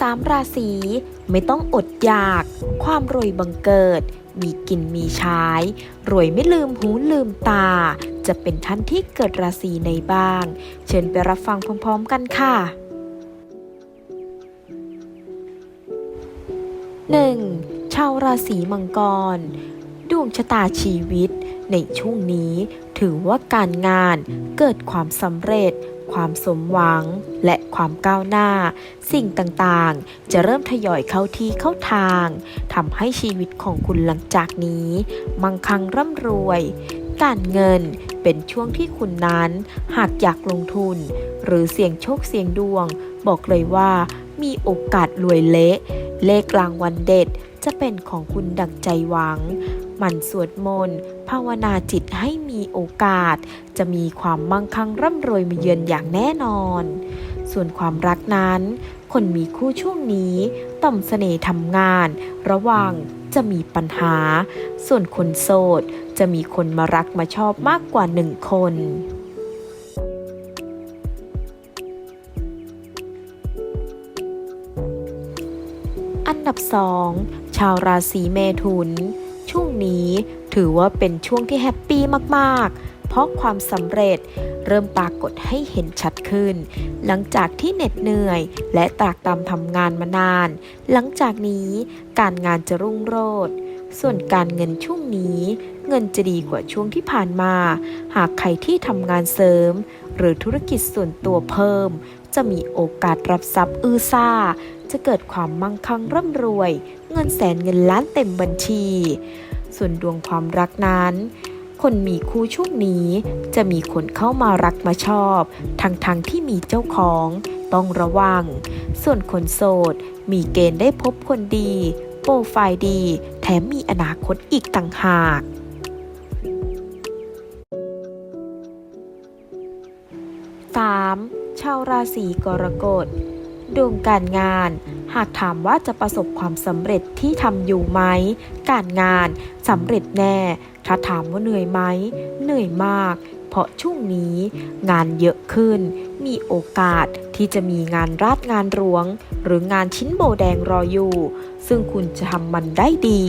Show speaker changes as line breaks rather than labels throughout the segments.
สามราศีไม่ต้องอดอยาก ความรวยบังเกิด มีกินมีใช้ รวยไม่ลืมหูลืมตา จะเป็นท่านที่เกิดราศีในบ้าง เชิญไปรับฟังพร้อมๆกันค่ะ 1. ชาวราศีมังกร วงชะตาชีวิต ในช่วงนี้ถือว่าการงานเกิดความสำเร็จ ความสมหวัง และความก้าวหน้า สิ่งต่างๆ จะเริ่มทยอยเข้าที่เข้าทางทำให้ชีวิตของคุณหลังจากนี้ มั่งคั่งร่ำรวย การเงินเป็นช่วงที่คุณนั้น หากอยากลงทุน หรือเสี่ยงโชคเสี่ยงดวง บอกเลยว่ามีโอกาสรวยเละ เลขรางวัลเด็ดจะเป็นของคุณดังใจหวัง หมั่นสวดมนต์ภาวนาจิตให้มีโอกาส จะมีความมั่งคั่งร่ำรวยมาเยือนอย่างแน่นอน ส่วนความรักนั้น คนมีคู่ช่วงนี้ต่อมเสน่ห์ทำงาน ระวังจะมีปัญหา ส่วนคนโสด จะมีคนมารักมาชอบมากกว่าหนึ่งคนอันดับ 2 ชาวราศีเมถุน ช่วงนี้ถือว่าเป็นช่วงที่แฮปปี้มากๆ เพราะความสำเร็จเริ่มปรากฏให้เห็นชัดขึ้น หลังจากที่เหน็ดเหนื่อยและตรากตรำทำงานมานาน หลังจากนี้การงานจะรุ่งโรจน์ ส่วนการเงินช่วงนี้ เงินจะดีกว่าช่วงที่ผ่านมา หากใครที่ทำงานเสริม หรือธุรกิจส่วนตัวเพิ่ม จะมีโอกาสรับทรัพย์อื้อซ่า จะเกิดความมั่งคั่งร่ำรวย เงินแสนเงินล้านเต็มบัญชี ส่วนดวงความรักนั้นคนมีคู่ช่วงนี้จะมีคนเข้ามารักมาชอบ ทั้งๆทที่มีเจ้าของต้องระวัง ส่วนคนโสด มีเกณฑ์ได้พบคนดี โปรไฟล์ดี มมีอนาคตอีกต่างหากสามชาวราศีกรกฎดวงการงาน หากถามว่าจะประสบความสำเร็จที่ทำอยู่ไหม การงานสำเร็จแน่ ถ้าถามว่าเหนื่อยไหม เหนื่อยมาก เพราะช่วงนี้งานเยอะขึ้น มีโอกาสที่จะมีงานราดงานหลวง หรืองานชิ้นโบแดงรออยู่ ซึ่งคุณจะทำมันได้ดี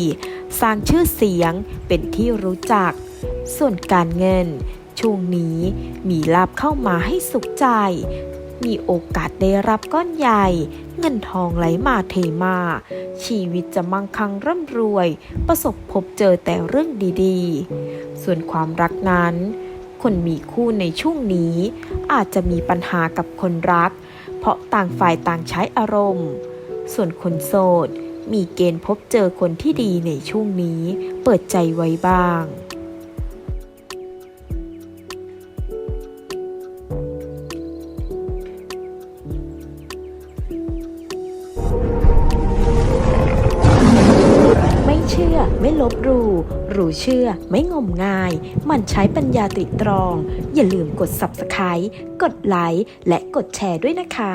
สร้างชื่อเสียงเป็นที่รู้จัก ส่วนการเงิน ช่วงนี้มีลาบเข้ามาให้สุขใจ มีโอกาสได้รับก้อนใหญ่ เงินทองไหลมาเทมา ชีวิตจะมั่งคั่งร่ำรวย ประสบพบเจอแต่เรื่องดีๆ ส่วนความรักนั้น คนมีคู่ในช่วงนี้ อาจจะมีปัญหากับคนรัก เพราะต่างฝ่ายต่างใช้อารมณ์ ส่วนคนโสด มีเกณฑ์พบเจอคนที่ดีในช่วงนี้ เปิดใจไว้บ้าง เชื่อไม่ลบหลู่รู้เชื่อไม่งมงาย มันใช้ปัญญาตริตรอง อย่าลืมกด Subscribe กดไลค์และกดแชร์ด้วยนะคะ